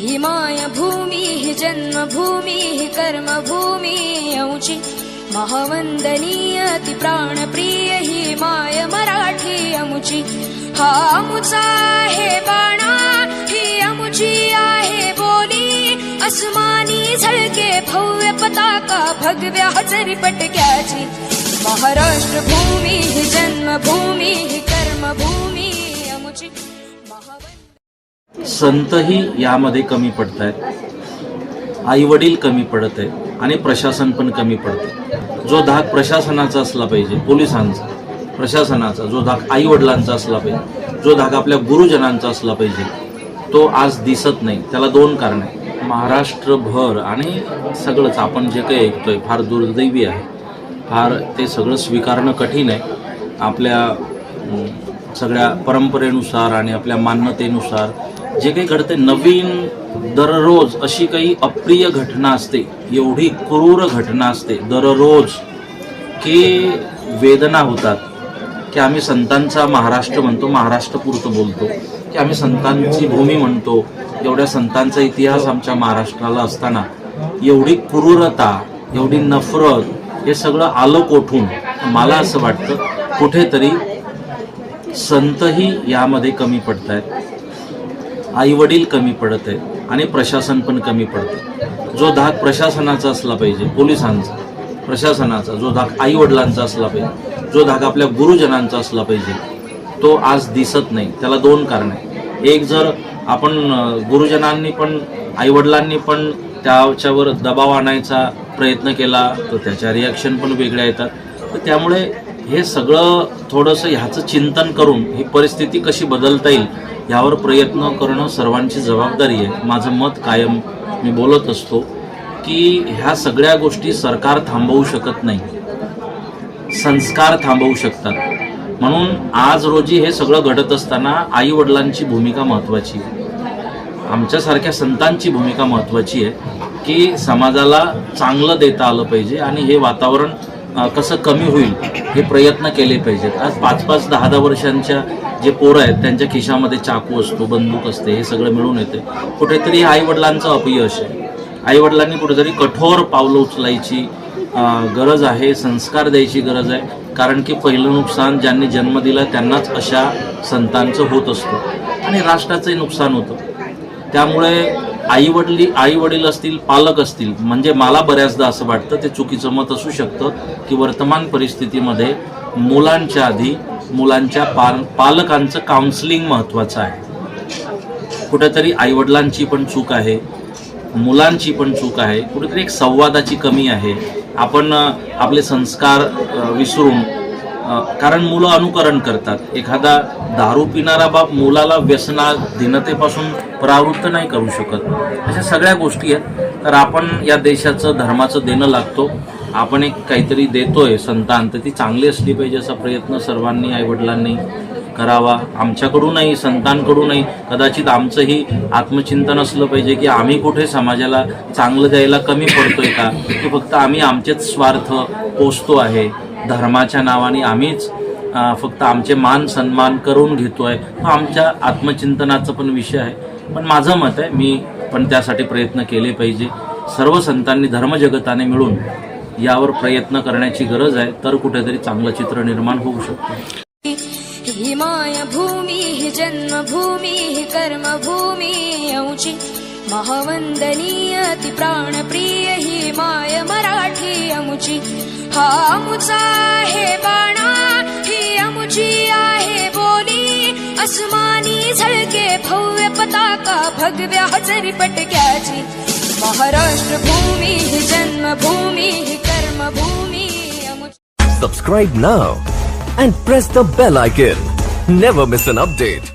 ही माय भूमी ही जन्मभूमी ही कर्मभूमी औची महावंदनीय ती प्राणप्रिय ही माय मराठी अमुची हा अमुचा आहे बाणा ही अमुची आहे बोली अस्मानी झळके भव्य पताका भगव्या हजरी पटक्याची महाराष्ट्र भूमी ही जन्मभूमी ही कर्मभूमी अमुची महावंद संतही यामध्ये कमी पडत आहेत आईवडील कमी पडत आहेत आणि प्रशासन पण कमी पडते जो धाक प्रशासनाचा असला पाहिजे पोलिसांचा प्रशासनाचा जो धाक आईवडिलांचा असला पाहिजे जो धाक आपल्या गुरुजनांचा असला पाहिजे तो आज दिसत नाही. त्याला दोन कारण आहे महाराष्ट्रभर आणि सगळंच आपण जे काही ऐकतोय फार दुर्दैवी आहे. फार ते सगळं स्वीकारणं कठीण आहे. आपल्या सगळ्या परंपरेनुसार आणि आपल्या मान्यतेनुसार जे काही घडते नवीन दररोज अशी काही अप्रिय घटना असते एवढी क्रूर घटना असते दररोज की वेदना होतात की आम्ही संतांचा महाराष्ट्र म्हणतो महाराष्ट्रपुरतं बोलतो की आम्ही संतांची भूमी म्हणतो एवढ्या संतांचा इतिहास आमच्या महाराष्ट्राला असताना एवढी क्रूरता एवढी नफरत हे सगळं आलं कोठून? मला असं वाटतं कुठेतरी संतही यामध्ये कमी पडत आहेत आईवडील कमी पडत आहेत आणि प्रशासन पण कमी पडतं जो धाक प्रशासनाचा असला पाहिजे पोलिसांचा प्रशासनाचा जो धाक आईवडिलांचा असला पाहिजे जो धाक आपल्या गुरुजनांचा असला पाहिजे तो आज दिसत नाही. त्याला दोन कारण आहे एक जर आपण गुरुजनांनी पण आईवडिलांनी पण त्याच्यावर दबाव आणायचा प्रयत्न केला तर त्याच्या रिॲक्शन पण वेगळ्या येतात. तर त्यामुळे हे सगळं थोडंसं ह्याचं चिंतन करून ही परिस्थिती कशी बदलता येईल यावर प्रयत्न करणं सर्वांची जबाबदारी आहे. माझं मत कायम मी बोलत असतो की ह्या सगळ्या गोष्टी सरकार थांबवू शकत नाही. संस्कार थांबवू शकतात. म्हणून आज रोजी हे सगळं घडत असताना आई वडिलांची भूमिका महत्त्वाची आहे. आमच्यासारख्या संतांची भूमिका महत्त्वाची आहे की समाजाला चांगलं देता आलं पाहिजे आणि हे वातावरण कसं कमी होईल हे प्रयत्न केले पाहिजेत. आज पाच पाच दहा दहा वर्षांच्या जे पोरं आहेत त्यांच्या खिशामध्ये चाकू असतो बंदूक असते हे सगळं मिळून येते. कुठेतरी आईवडिलांचं अपयश आहे. आईवडिलांनी कुठेतरी कठोर पावलं उचलायची गरज आहे संस्कार द्यायची गरज आहे. कारण की पहिलं नुकसान ज्यांनी जन्म दिला त्यांनाच अशा संतांचं होत असतं. आणि राष्ट्राचंही नुकसान होतं. त्यामुळे आई वडली आई वडील असतील पालक असतील म्हणजे मला बऱ्याचदा असं वाटतं ते चुकीचं मत असू शकतं की वर्तमान परिस्थितीमध्ये मुलांच्या आधी मुलांच्या पाल पालकांचं काउन्सिलिंग महत्त्वाचं आहे. कुठेतरी आईवडिलांची पण चूक आहे मुलांची पण चूक आहे कुठेतरी एक संवादाची कमी आहे. आपण आपले संस्कार विसरून कारण मुलं अनुकरण करतात. एखादा दारू पिणारा बाप मुलाला व्यसना दिनतेपासून परावृत्त नाही करू शकत. अशा सगळ्या गोष्टी आहेत. तर आपण या देशाचं धर्माचं देणं लागतो. आपण एक काहीतरी देतोय संतान तर ती चांगली असली पाहिजे असा प्रयत्न सर्वांनी आईवडिलांनी करावा. आमच्याकडूनही संतांकडूनही कदाचित आमचंही आत्मचिंतन असलं पाहिजे की आम्ही कुठे समाजाला चांगलं द्यायला कमी पडतोय का? की फक्त आम्ही आमचेच स्वार्थ पोचतो आहे? धर्माच्या नावाने आम्हीच फक्त आमचे मान सन्मान करून घेतोय. तो आमच्या आत्मचिंतनाचा पण विषय आहे. पण माझं मत आहे मी पण त्यासाठी प्रयत्न केले पाहिजे. सर्व संतांनी धर्मजगताने मिळून यावर प्रयत्न करण्याची गरज आहे तर कुठेतरी चांगलं चित्र निर्माण होऊ शकतं. ही भूमी ही जन्मभूमी ही कर्मभूमी औची महावंदनीय ती प्राणप्रिय ही माय मराठी अमुची हा अमुचा आहे बाणा ही अमुची आहे बोली अस्मानी झळके भव्य पताका भगव्या हजरी पटक्याची महाराष्ट्र भूमी ही जन्मभूमी ही कर्मभूमी अमुची Subscribe now and press the bell icon. Never miss an update.